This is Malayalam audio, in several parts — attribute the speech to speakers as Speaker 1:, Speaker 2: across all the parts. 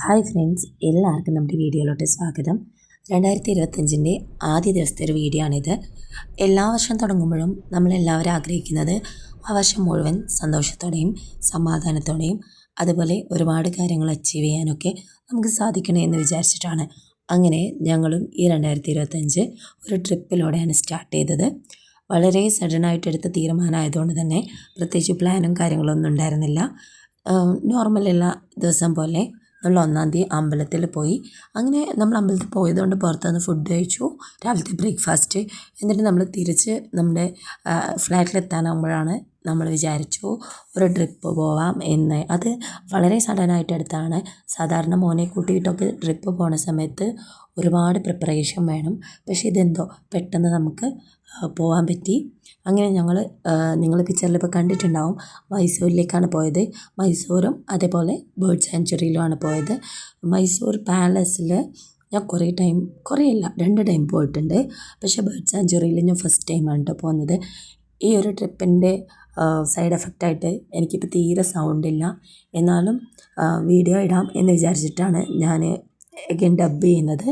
Speaker 1: ഹായ് ഫ്രണ്ട്സ് എല്ലാവർക്കും നമ്മുടെ വീഡിയോയിലോട്ട് സ്വാഗതം. രണ്ടായിരത്തി ഇരുപത്തഞ്ചിന്റെ ആദ്യ ദിവസത്തെ ഒരു വീഡിയോ ആണിത്. എല്ലാ വർഷം തുടങ്ങുമ്പോഴും നമ്മളെല്ലാവരും ആഗ്രഹിക്കുന്നത് ആ വർഷം മുഴുവൻ സന്തോഷത്തോടെയും സമാധാനത്തോടെയും അതുപോലെ ഒരുപാട് കാര്യങ്ങൾ അച്ചീവ് ചെയ്യാനൊക്കെ നമുക്ക് സാധിക്കണേ എന്ന് വിചാരിച്ചിട്ടാണ് അങ്ങനെ ഞങ്ങളും ഈ രണ്ടായിരത്തി ഇരുപത്തഞ്ച് ഒരു ട്രിപ്പിലൂടെയാണ് സ്റ്റാർട്ട് ചെയ്തത്. വളരെ സഡനായിട്ട് എടുത്ത തീരുമാനമായതുകൊണ്ട് തന്നെ പ്രത്യേകിച്ച് പ്ലാനും കാര്യങ്ങളൊന്നും ഉണ്ടായിരുന്നില്ല. നോർമൽ എല്ലാ ദിവസം പോലെ നമ്മൾ ഒന്നാം തീയതി അമ്പലത്തിൽ പോയി. അങ്ങനെ നമ്മൾ അമ്പലത്തിൽ പോയതുകൊണ്ട് പുറത്തുനിന്ന് ഫുഡ് കഴിച്ചു. രാവിലത്തെ ബ്രേക്ക്ഫാസ്റ്റ് എന്നിട്ട് നമ്മൾ തിരിച്ച് നമ്മുടെ ഫ്ലാറ്റിലെത്താനാകുമ്പോഴാണ് നമ്മൾ വിചാരിച്ചു ഒരു ട്രിപ്പ് പോവാം എന്ന്. അത് വളരെ സഡനായിട്ട് എടുത്താണ്. സാധാരണ മോനെ കൂട്ടിയിട്ടൊക്കെ ട്രിപ്പ് പോണ സമയത്ത് ഒരുപാട് പ്രിപ്പറേഷൻ വേണം. പക്ഷേ ഇതെന്തോ പെട്ടെന്ന് നമുക്ക് പോകാൻ പറ്റി. അങ്ങനെ ഞങ്ങൾ നിങ്ങൾ പിക്ചറിലിപ്പോൾ കണ്ടിട്ടുണ്ടാവും. മൈസൂരിലേക്കാണ് പോയത്. മൈസൂരും അതേപോലെ ബേർഡ് സാങ്ച്വറിയിലുമാണ് പോയത്. മൈസൂർ പാലസിൽ ഞാൻ കുറേ ടൈം കുറേ അല്ല രണ്ട് ടൈം പോയിട്ടുണ്ട്. പക്ഷേ ബേർഡ് സാങ്ച്വറിയിൽ ഞാൻ ഫസ്റ്റ് ടൈമാണ് കേട്ടോ പോകുന്നത് ഈ ഒരു ട്രിപ്പിന്റെ സൈഡ് എഫക്റ്റായിട്ട് എനിക്കിപ്പോൾ തീരെ സൗണ്ടില്ല എന്നാലും വീഡിയോ ഇടാം എന്ന് വിചാരിച്ചിട്ടാണ് ഞാൻ എഗൻ ഡബ് ചെയ്യുന്നത്.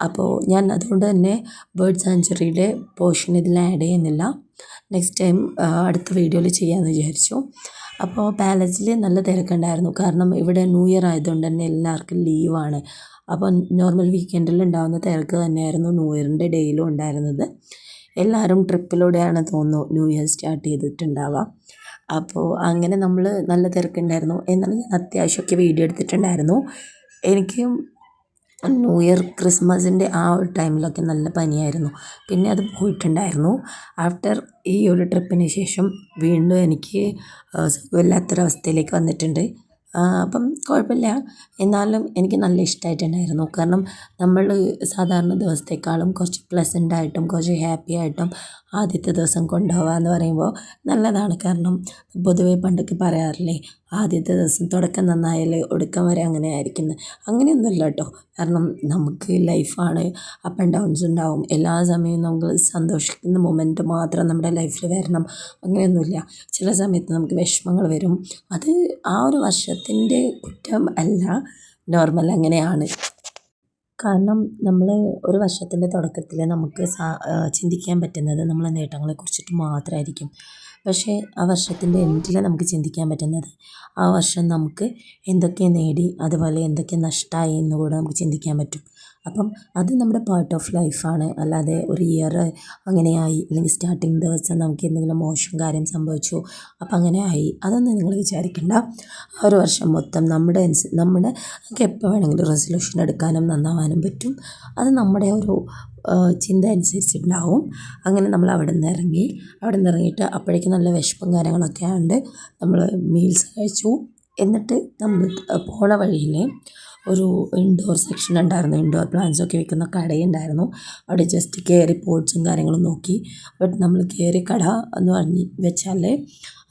Speaker 1: അപ്പോൾ ഞാൻ അതുകൊണ്ട് തന്നെ ബേർഡ് സാഞ്ചുറിയുടെ പോർഷൻ ഇതിൽ ആഡ് ചെയ്യുന്നില്ല. നെക്സ്റ്റ് ടൈം അടുത്ത വീഡിയോയിൽ ചെയ്യാമെന്ന് വിചാരിച്ചു. അപ്പോൾ പാലസിൽ നല്ല തിരക്കുണ്ടായിരുന്നു. കാരണം ഇവിടെ ന്യൂ ഇയർ ആയതുകൊണ്ട് തന്നെ എല്ലാവർക്കും ലീവാണ് അപ്പോൾ നോർമൽ വീക്കെൻഡിൽ ഉണ്ടാകുന്ന തിരക്ക് തന്നെയായിരുന്നു ന്യൂ ഇയറിന്റെ ഡേയിലും ഉണ്ടായിരുന്നത്. എല്ലാവരും ട്രിപ്പിലൂടെയാണ് തോന്നുന്നു ന്യൂ ഇയർ സ്റ്റാർട്ട് ചെയ്തിട്ടുണ്ടാവുക. അപ്പോൾ അങ്ങനെ നമ്മൾ നല്ല തിരക്കുണ്ടായിരുന്നു. എന്നാലും ഞാൻ അത്യാവശ്യമൊക്കെ വീഡിയോ എടുത്തിട്ടുണ്ടായിരുന്നു. എനിക്കും ന്യൂ ഇയർ ക്രിസ്മസിന്റെ ആ ഒരു ടൈമിലൊക്കെ നല്ല പനിയായിരുന്നു. പിന്നെ അത് പോയിട്ടുണ്ടായിരുന്നു. ആഫ്റ്റർ ഈ ഒരു ട്രിപ്പിന് ശേഷം വീണ്ടും എനിക്ക് സുഖമില്ലാത്തൊരവസ്ഥയിലേക്ക് വന്നിട്ടുണ്ട്. അപ്പം കുഴപ്പമില്ല. എന്നാലും എനിക്ക് നല്ല ഇഷ്ടമായിട്ടുണ്ടായിരുന്നു കാരണം നമ്മൾ സാധാരണ ദിവസത്തേക്കാളും കുറച്ച് പ്ലസന്റായിട്ടും കുറച്ച് ഹാപ്പി ആയിട്ടും ആദ്യത്തെ ദിവസം കൊണ്ടുപോവുക എന്ന് പറയുമ്പോൾ നല്ലതാണ്. കാരണം പൊതുവേ പണ്ടൊക്കെ പറയാറില്ലേ ആദ്യത്തെ ദിവസം തുടക്കം നന്നായാലേ ഒടുക്കം വരെ അങ്ങനെ ആയിരിക്കുന്നത് അങ്ങനെയൊന്നുമില്ല കേട്ടോ. കാരണം നമുക്ക് ലൈഫാണ് അപ്പ് ആൻഡ് ഡൗൺസ് ഉണ്ടാവും. എല്ലാ സമയവും നമുക്ക് സന്തോഷിക്കുന്ന മൊമെന്റ് മാത്രം നമ്മുടെ ലൈഫിൽ വരണം. അങ്ങനെയൊന്നുമില്ല. ചില സമയത്ത് നമുക്ക് വിഷമങ്ങൾ വരും. അത് ആ ഒരു വർഷത്തിന്റെ കുറ്റം അല്ല നോർമൽ അങ്ങനെയാണ്. കാരണം നമ്മൾ ഒരു വർഷത്തിന്റെ തുടക്കത്തിൽ നമുക്ക് ചിന്തിക്കാൻ പറ്റുന്നത് നമ്മളെ നേട്ടങ്ങളെക്കുറിച്ചിട്ട് മാത്രമായിരിക്കും പക്ഷേ ആ വർഷത്തിന്റെ എൻഡിൽ നമുക്ക് ചിന്തിക്കാൻ പറ്റുന്നത്. ആ വർഷം നമുക്ക് എന്തൊക്കെ നേടി അതുപോലെ എന്തൊക്കെ നഷ്ടമായി എന്ന് കൂടെ നമുക്ക് ചിന്തിക്കാൻ പറ്റും. അപ്പം അത് നമ്മുടെ പാർട്ട് ഓഫ് ലൈഫാണ് അല്ലാതെ ഒരു ഇയർ അങ്ങനെയായി അല്ലെങ്കിൽ സ്റ്റാർട്ടിങ് ദിവസം നമുക്ക് എന്തെങ്കിലും മോശം കാര്യം സംഭവിച്ചു അപ്പം അങ്ങനെ ആയി. അതൊന്നും നിങ്ങൾ വിചാരിക്കേണ്ട. ആ ഒരു വർഷം മൊത്തം നമ്മുടെ നമ്മുടെ നമുക്ക് എപ്പോൾ വേണമെങ്കിലും റെസൊല്യൂഷൻ എടുക്കാനും നന്നാവാനും പറ്റും. അത് നമ്മുടെ ഒരു ചിന്ത അനുസരിച്ചിട്ടുണ്ടാവും. അങ്ങനെ നമ്മൾ അവിടെ നിന്ന് ഇറങ്ങി. അവിടെ നിന്ന് ഇറങ്ങിയിട്ട് അപ്പോഴേക്കും നല്ല വിശപ്പും കാര്യങ്ങളൊക്കെ ആയതുകൊണ്ട് നമ്മൾ മീൽസ് കഴിച്ചു. എന്നിട്ട് നമ്മൾ പോണ വഴിയിൽ ഒരു ഇൻഡോർ സെക്ഷൻ ഉണ്ടായിരുന്നു. ഇൻഡോർ പ്ലാന്റ്സ് ഒക്കെ വിൽക്കുന്ന കടയുണ്ടായിരുന്നു. അവിടെ ജസ്റ്റ് കയറി പോട്ട്സും കാര്യങ്ങളും നോക്കി. ബട്ട് നമ്മൾ കയറി കട എന്ന് പറഞ്ഞ് വെച്ചാൽ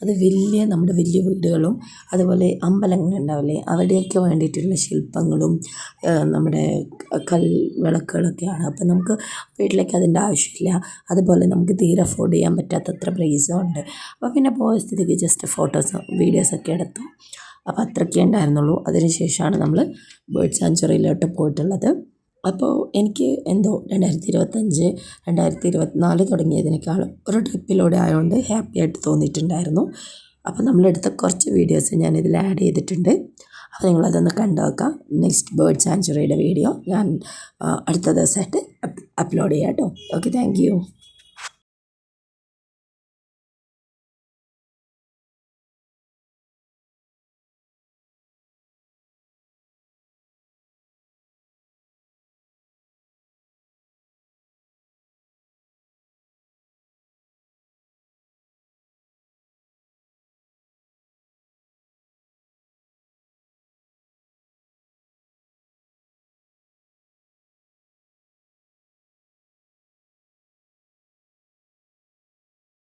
Speaker 1: അത് വലിയ നമ്മുടെ വലിയ വീടുകളും അതുപോലെ അമ്പലങ്ങൾ ഉണ്ടാവില്ലേ? അവിടെയൊക്കെ വേണ്ടിയിട്ടുള്ള ശില്പങ്ങളും നമ്മുടെ കൽ വിളക്കുകളൊക്കെയാണ്. അപ്പം നമുക്ക് വീട്ടിലേക്ക് അതിന്റെ ആവശ്യമില്ല. അതുപോലെ നമുക്ക് തീരെ അഫോർഡ് ചെയ്യാൻ പറ്റാത്തത്ര പ്രൈസും ഉണ്ട്. അപ്പോൾ പിന്നെ പോയ സ്ഥിതിക്ക് ജസ്റ്റ് ഫോട്ടോസും വീഡിയോസൊക്കെ എടുത്തു. അപ്പോൾ അത്രയ്ക്കേ ഉണ്ടായിരുന്നുള്ളൂ. അതിന് ശേഷമാണ് നമ്മൾ ബേർഡ് സാഞ്ചുറിയിലോട്ട് പോയിട്ടുള്ളത്. അപ്പോൾ എനിക്ക് എന്തോ രണ്ടായിരത്തി ഇരുപത്തഞ്ച് രണ്ടായിരത്തി ഇരുപത്തിനാല് തുടങ്ങിയതിനേക്കാളും ഒരു ട്രിപ്പിലൂടെ ആയതുകൊണ്ട് ഹാപ്പി ആയിട്ട് തോന്നിയിട്ടുണ്ടായിരുന്നു. അപ്പോൾ നമ്മളെടുത്ത കുറച്ച് വീഡിയോസ് ഞാൻ ഇതിൽ ആഡ് ചെയ്തിട്ടുണ്ട്. അപ്പോൾ നിങ്ങളതൊന്ന് കണ്ടു നോക്കാം നെക്സ്റ്റ് ബേർഡ് സാഞ്ചുറിയുടെ വീഡിയോ ഞാൻ അടുത്ത ദിവസമായിട്ട് അപ്ലോഡ് ചെയ്യാം കേട്ടോ. Okay thank